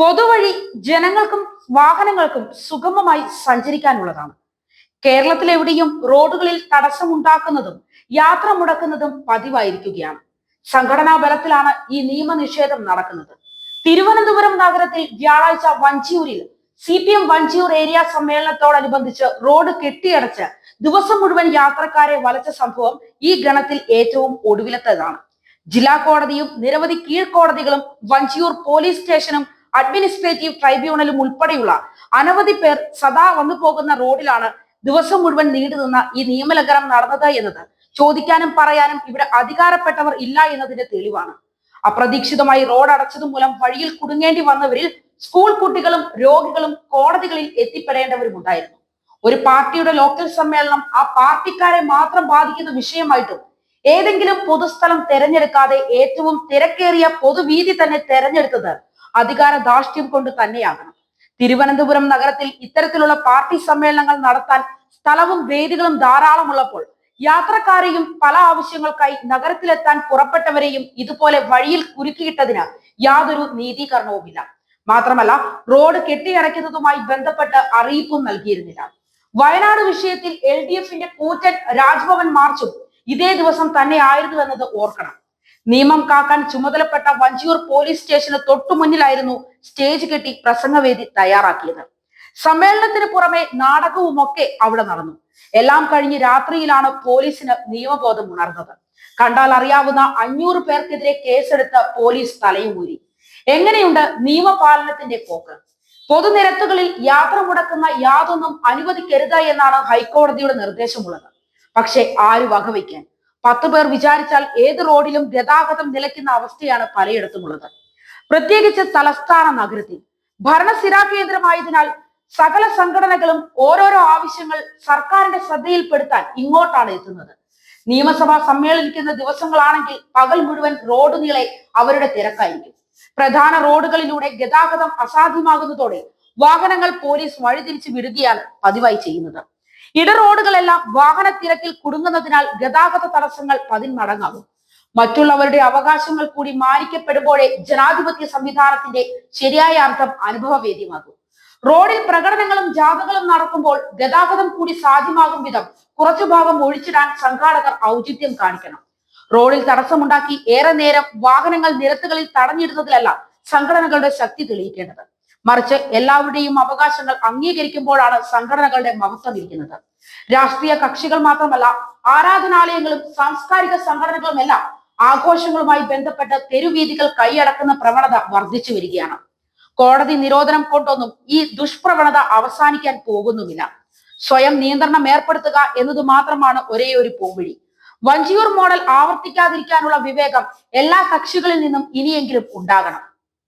പൊതുവഴി ജനങ്ങൾക്കും വാഹനങ്ങൾക്കും സുഗമമായി സഞ്ചരിക്കാനുള്ളതാണ്. കേരളത്തിലെവിടെയും റോഡുകളിൽ തടസ്സമുണ്ടാക്കുന്നതും യാത്ര മുടക്കുന്നതും പതിവായിരിക്കുകയാണ്. സംഘടനാ ബലത്തിലാണ് ഈ നിയമനിഷേധം നടക്കുന്നത്. തിരുവനന്തപുരം നഗരത്തിൽ വ്യാഴാഴ്ച വഞ്ചിയൂരിൽ C P M Vanchiyoor area സമ്മേളനത്തോടനുബന്ധിച്ച് road കെട്ടിയടച്ച് ദിവസം മുഴുവൻ യാത്രക്കാരെ വലച്ച സംഭവം ഈ ഗണത്തിൽ ഏറ്റവും ഒടുവിലത്തേതാണ്. ജില്ലാ കോടതിയും നിരവധി കീഴ്ക്കോടതികളും വഞ്ചിയൂർ പോലീസ് സ്റ്റേഷനും അഡ്മിനിസ്ട്രേറ്റീവ് ട്രൈബ്യൂണലും ഉൾപ്പെടെയുള്ള അനവധി പേർ സദാ വന്നു പോകുന്ന റോഡിലാണ് ദിവസം മുഴുവൻ നീണ്ടു നിന്ന ഈ നിയമലംഘനം നടന്നത് എന്നത്. ചോദിക്കാനും പറയാനും ഇവിടെ അധികാരപ്പെട്ടവർ ഇല്ല എന്നതിന്റെ തെളിവാണ്. അപ്രതീക്ഷിതമായി റോഡ് അടച്ചത് മൂലം വഴിയിൽ കുടുങ്ങേണ്ടി വന്നവരിൽ സ്കൂൾ കുട്ടികളും രോഗികളും കോടതികളിൽ എത്തിപ്പെടേണ്ടവരുമുണ്ടായിരുന്നു ഒരു പാർട്ടിയുടെ ലോക്കൽ സമ്മേളനം ആ പാർട്ടിക്കാരെ മാത്രം ബാധിക്കുന്ന വിഷയമായിട്ടും ഏതെങ്കിലും പൊതുസ്ഥലം തെരഞ്ഞെടുക്കാതെ ഏറ്റവും തിരക്കേറിയ പൊതുവീതി തന്നെ തെരഞ്ഞെടുത്തത് അധികാര ധാർഷ്ട്യം കൊണ്ട് തന്നെയാകണം. തിരുവനന്തപുരം നഗരത്തിൽ ഇത്തരത്തിലുള്ള പാർട്ടി സമ്മേളനങ്ങൾ നടത്താൻ സ്ഥലവും വേദികളും ധാരാളമുള്ളപ്പോൾ യാത്രക്കാരെയും പല ആവശ്യങ്ങൾക്കായി നഗരത്തിലെത്താൻ പുറപ്പെട്ടവരെയും ഇതുപോലെ വഴിയിൽ കുരുക്കിയിട്ടതിന് യാതൊരു നീതീകരണവുമില്ല. മാത്രമല്ല റോഡ് കെട്ടിയടയ്ക്കുന്നതുമായി ബന്ധപ്പെട്ട് അറിയിപ്പും നൽകിയിരുന്നില്ല. വയനാട് വിഷയത്തിൽ എൽ ഡി എഫിന്റെ കൂറ്റൻ രാജ്ഭവൻ മാർച്ചും ഇതേ ദിവസം തന്നെ ആയിരുന്നു എന്നത് ഓർക്കണം. നിയമം കാക്കാൻ ചുമതലപ്പെട്ട വഞ്ചിയൂർ പോലീസ് സ്റ്റേഷന് തൊട്ടു മുന്നിലായിരുന്നു സ്റ്റേജ് കെട്ടി പ്രസംഗവേദി തയ്യാറാക്കിയത്. സമ്മേളനത്തിന് പുറമെ നാടകവുമൊക്കെ അവിടെ നടന്നു. എല്ലാം കഴിഞ്ഞ് രാത്രിയിലാണ് പോലീസിന് നിയമബോധം ഉണർന്നത്. കണ്ടാൽ അറിയാവുന്ന അഞ്ഞൂറ് പേർക്കെതിരെ കേസെടുത്ത് പോലീസ് തലയുമൂരി. എങ്ങനെയുണ്ട് നിയമപാലനത്തിന്റെ പോക്ക്? പൊതുനിരത്തുകളിൽ യാത്ര മുടക്കുന്ന യാതൊന്നും അനുവദിക്കരുത് എന്നാണ് ഹൈക്കോടതിയുടെ നിർദ്ദേശമുള്ളത്. പക്ഷെ ആര് വകവയ്ക്കാൻ? പത്ത് പേർ വിചാരിച്ചാൽ ഏത് റോഡിലും ഗതാഗതം നിലയ്ക്കുന്ന അവസ്ഥയാണ് പലയിടത്തുമുള്ളത് പ്രത്യേകിച്ച് തലസ്ഥാന നഗരത്തിൽ. ഭരണസ്ഥിരാ കേന്ദ്രമായതിനാൽ സകല സംഘടനകളും ഓരോരോ ആവശ്യങ്ങൾ സർക്കാരിന്റെ ശ്രദ്ധയിൽപ്പെടുത്താൻ ഇങ്ങോട്ടാണ് എത്തുന്നത്. നിയമസഭാ സമ്മേളനിക്കുന്ന ദിവസങ്ങളാണെങ്കിൽ പകൽ മുഴുവൻ റോഡ് നീളെ അവരുടെ തിരക്കായിരിക്കും. പ്രധാന റോഡുകളിലൂടെ ഗതാഗതം അസാധ്യമാകുന്നതോടെ വാഹനങ്ങൾ പോലീസ് വഴിതിരിച്ച് വിടുകയാണ് പതിവായി ചെയ്യുന്നത്. ഇട റോഡുകളെല്ലാം വാഹന തിരക്കിൽ കുടുങ്ങുന്നതിനാൽ ഗതാഗത തടസ്സങ്ങൾ പതിന്മടങ്ങാകും. മറ്റുള്ളവരുടെ അവകാശങ്ങൾ കൂടി മാനിക്കപ്പെടുമ്പോഴേ ജനാധിപത്യ സംവിധാനത്തിന്റെ ശരിയായ അർത്ഥം അനുഭവവേദ്യമാകും. റോഡിൽ പ്രകടനങ്ങളും ജാഥകളും നടക്കുമ്പോൾ ഗതാഗതം കൂടി സാധ്യമാകും വിധം കുറച്ചു ഭാഗം ഒഴിച്ചിടാൻ സംഘാടകർ ഔചിത്യം കാണിക്കണം. റോഡിൽ തടസ്സമുണ്ടാക്കി ഏറെ നേരം വാഹനങ്ങൾ നിരത്തുകളിൽ തടഞ്ഞിടുന്നതിലല്ല സംഘടനകളുടെ ശക്തി തെളിയിക്കേണ്ടത്. മറിച്ച് എല്ലാവരുടെയും അവകാശങ്ങൾ അംഗീകരിക്കുമ്പോഴാണ് സംഘടനകളുടെ മഹത്വം ഇരിക്കുന്നത്. രാഷ്ട്രീയ കക്ഷികൾ മാത്രമല്ല ആരാധനാലയങ്ങളും സാംസ്കാരിക സംഘടനകളും എല്ലാം ആഘോഷങ്ങളുമായി ബന്ധപ്പെട്ട് തെരുവീതികൾ കൈയടക്കുന്ന പ്രവണത വർദ്ധിച്ചു വരികയാണ്. കോടതി നിരോധനം കൊണ്ടൊന്നും ഈ ദുഷ്പ്രവണത അവസാനിക്കാൻ പോകുന്നുമില്ല. സ്വയം നിയന്ത്രണം ഏർപ്പെടുത്തുക എന്നത് മാത്രമാണ് ഒരേ ഒരു പോവഴി. വഞ്ചിയൂർ മോഡൽ ആവർത്തിക്കാതിരിക്കാനുള്ള വിവേകം എല്ലാ കക്ഷികളിൽ നിന്നും ഇനിയെങ്കിലും ഉണ്ടാകണം.